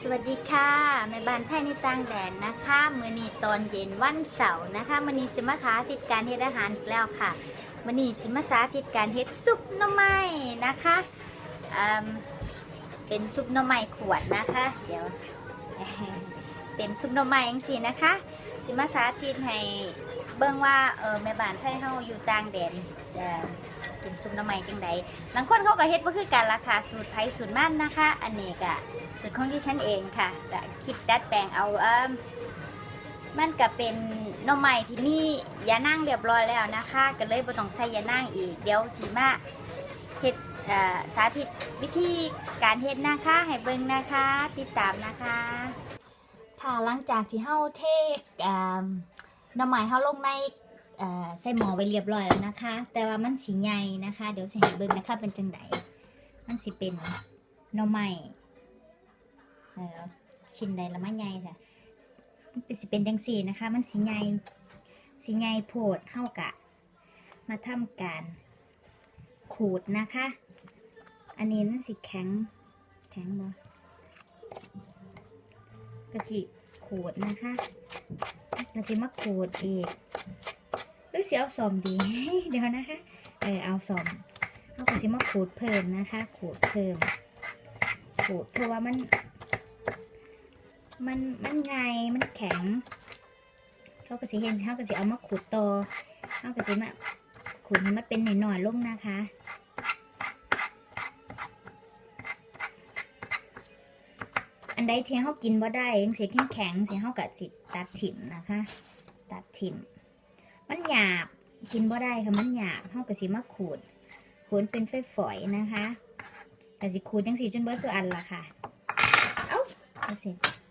สวัสดีค่ะแม่บ้านไทยในต่างแดนนะคะมื้อนี้ตอนเย็นวันเสาร์นะคะมื้อนี้สิมาสาธิตการเฮ็ดอาหารอีกแล้วค่ะมื้อนี้สิมาสาธิตการเฮ็ดซุปหน่อไม้นะคะเป็นซุปหน่อไม้ขวดนะคะ เดี๋ยวเป็นซุปหน่อไม้จังซี่นะคะสิมาสาธิตให้เบิ่งว่าเออแม่บ้านไทยเฮาอยู่ต่างแดนเป็นซุปหน่อไม้จังใดบางคนเขาก็เฮ็ดบ่คือกันล่ะค่ะสูตรไผสูตรมันนะคะ อันนี้ก็ สูตรของที่ฉันเองค่ะ จะคิดดัดแปลงเอาเอ่มมันก็เป็นน่อไม้ที่มียานั่งเรียบร้อยแล้วนะคะ ก็เลยบ่ต้องใส่ยานั่งอีก เดี๋ยวสีมาเฮ็ดสาธิตวิธีการเฮ็ดนะคะให้เบิ่งนะคะ ติดตามนะคะค่ะหลังจากที่เฮาเทเอ่อหน่อไม้เฮาลงในใส่หม้อไว้เรียบร้อยแล้วนะคะ แต่ว่ามันสีใหญ่นะคะ เดี๋ยวให้เบิ่งนะคะเป็นจังไดมันสิเป็นน่อไม้เออ ชิ้นใดละไม่ใหญ่ค่ะมันเป็นสิเป็นจังสีนะคะ มันสีใหญ่สีใหญ่โพดเท่ากะ มาทำการขูดนะคะ อันนี้มันสีแข็ง แข็งบ่ก็สิขูดนะคะก็สิมาขูดอีกหรือสิเอาสอมดี เดี๋ยวนะคะ เออเอาสอมเอาก็สิมาขูดเพิ่มนะคะ ขูดเพิ่ม ขูดเพราะว่ามัน มันมันไงมันแข็ง เขาก็สิเห็นเขาก็สิเอามาขูดตอเขาก็สิมาขูดให้มันเป็นหน่อยๆลงนะคะอันใดที่เขากินบ่ได้ยังเสียแข็งเสียเขาก็สิตัดถิ่มนะคะ ตัดถิ่ม มันหยาบกินบ่ได้ค่ะมันหยาบเขาก็สิมาขูดขูดเป็นฝอยนะคะก็สิขูดจังสีจนเบิดสุอันละค่ะ เอ้าเสิอะ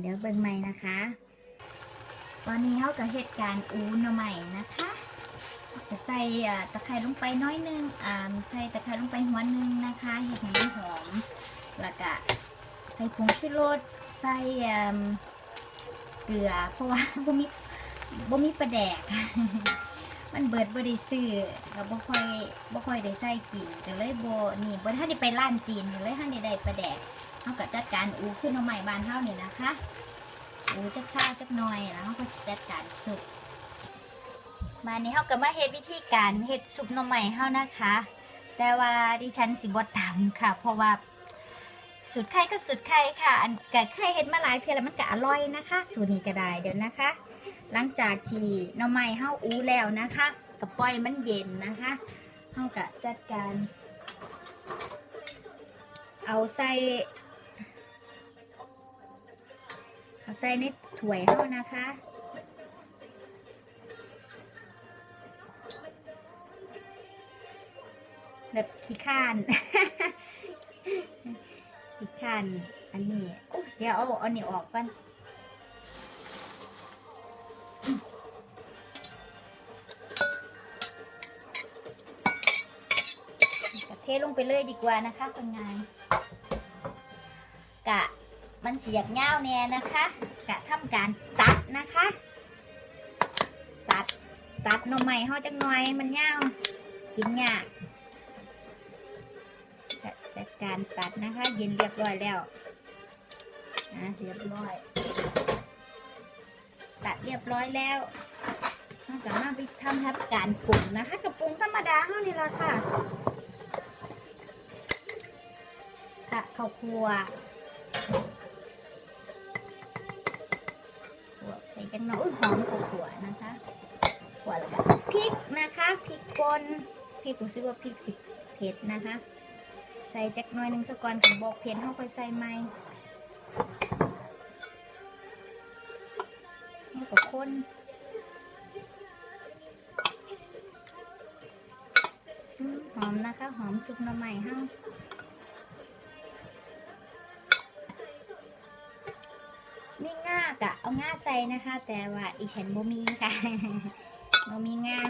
เดี๋ยวเบิ่งใหม่นะคะ ตอนนี้เขากับเหตุการณ์อูนใหม่นะคะจะใส่ตะไคร้ลงไปน้อยนึงอ่าใส่ตะไคร้ลงไปหัวหนึงนะคะเห็ดให้มันหอม แล้วก็ใส่ผงชูรสใส่เกลือ เพราะว่าบ่มีบ่มีปลาแดก มันเบิดบ่ได้ซื้อก็บ่ค่อยบ่ค่อยได้ใส่กินก็เลยบ่นี่บ่ทันได้ไปร้านจีนก็เลยทันได้ได้ปลาแดก เขาก็จัดการอูขึ้นมาใหม่บานเท่านี่นะคะ อูจักข้าวจักหน่อยแล้วเขาก็จัดการสุกมานี้เขาก็มาเฮ็ดวิธีการเฮ็ดซุปหน่อไม้เฮานะคะ แต่ว่าดิฉันสิบ่ตำค่ะ เพราะว่าสูตรไข่ก็สูตรไข่ค่ะ อันก็เคยเฮ็ดมาหลายเทื่อแล้วมันก็อร่อยนะคะ สูตรนี้ก็ได้เดี๋ยวนะคะ หลังจากที่น่อไม้เฮาอูแล้วนะคะก็ปล่อยมันเย็นนะคะเฮาก็จัดการ เอาใส่ เอาใส่ในถ้วยเฮานะคะแบบขี้ข้านขี้ข้านอันนี้เดี๋ยวเอาเอานี่ออกก่อนเทลงไปเลยดีกว่านะคะคนงานกะ มันเสียบเง่าแน่นะคะกะทำการตัดนะคะ ตัดตัดน่อไม้เฮาจังหน่อยมันเง่ากินยากกะจัดการตัดนะคะ เย็นเรียบร้อยแล้วนะเรียบร้อย ตัดเรียบร้อยแล้วเราสามารถไปทำทับการปรุงนะคะกับปรุงธรรมดาเท่านี้ละค่ะกะข้าวคั่ว หัวใส่กันหน่อยหอมกว่าหัวนะคะหัวแล้วก็พริกนะคะพริกป่นพริกรู้สึกว่าพริกสิบเผ็ดนะคะ ใส่จักน่อยหนึ่งสกอนถึงบอกเผ็ดเข้าไปใส่ไหมนี่ก็คนหอมนะคะ หอมซุปหน่อไม้ห้า มีง่ากะเอาง่าใส่นะคะ แต่ว่าอีฉันบ่มีค่ะบ่มีง่า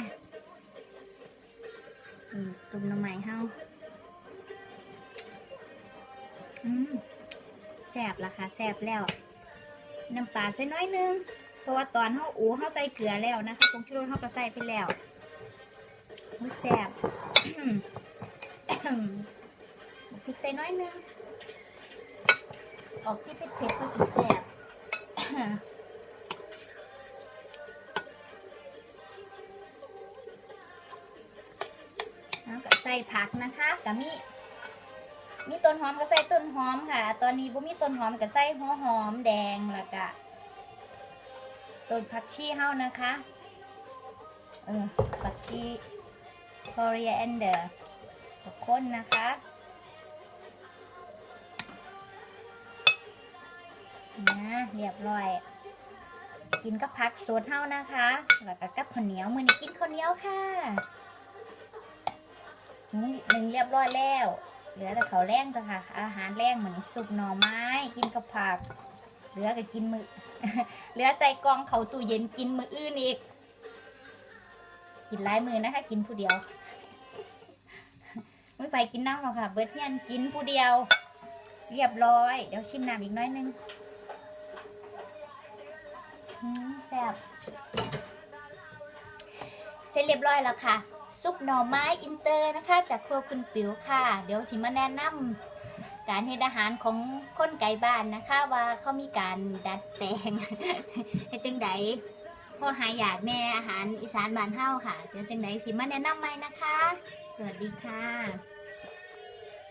อืมจุ่มน้ำใหม่เฮาอืมแซ่บละค่ะแซ่บแล้ว น้ำปลาใส่น้อยนึง เพราะว่าตอนเฮาอูเฮาใส่เกลือแล้วนะคะผงชูรสเฮาก็ใส่ไปแล้วอุ๊ยแซ่บพริกใส่น้อยนึง ออกสิเผ็ดเผ็ดๆก็สิแซ่บ ผักนะคะกับมีมีต้นหอมก็ใส่ต้นหอมค่ะ ตอนนี้บ่มีต้นหอมก็ใส่หัวหอมแดงแล้วก็ต้นผักชีเฮานะคะเออผักชี coriander กับข้นนะคะนะเรียบร้อย กินกับผักสดเฮานะคะ แล้วก็กับข้าวเหนียวมื้อนี้กินข้าวเหนียวค่ะ นึ่งหนึ่งเรียบร้อยแล้ว เหลือแต่เขาแรงต่อค่ะ อาหารแรงเหมือนสุกหน่อไม้กินกับผัก เหลือก็กินมือเหลือใส่กองเขาตู้เย็นกินมืออื่นอีก กินหลายมือนะคะ กินผู้เดียว ไม่ไปกินน้ำหรอกค่ะ เบิร์ดเพียนกินผู้เดียว เรียบร้อย เดี๋ยวชิมน้ำอีกน้อยนึงแซ่บเสร็จเรียบร้อยแล้วค่ะ ซุปหน่อไม้อินเตอร์นะคะ จากครัวคุณปิ๋วค่ะ เดี๋ยวสิมาแนะนำการเฮ็ดอาหารของคนไก่บ้านนะคะ ว่าเขามีการดัดแปลงเฮ็ดจังไดพอหายอยากแน่อาหารอีสานบ้านเฮาค่ะ เดี๋ยวจังไดสิมาแนะนำใหม่นะคะ สวัสดีค่ะ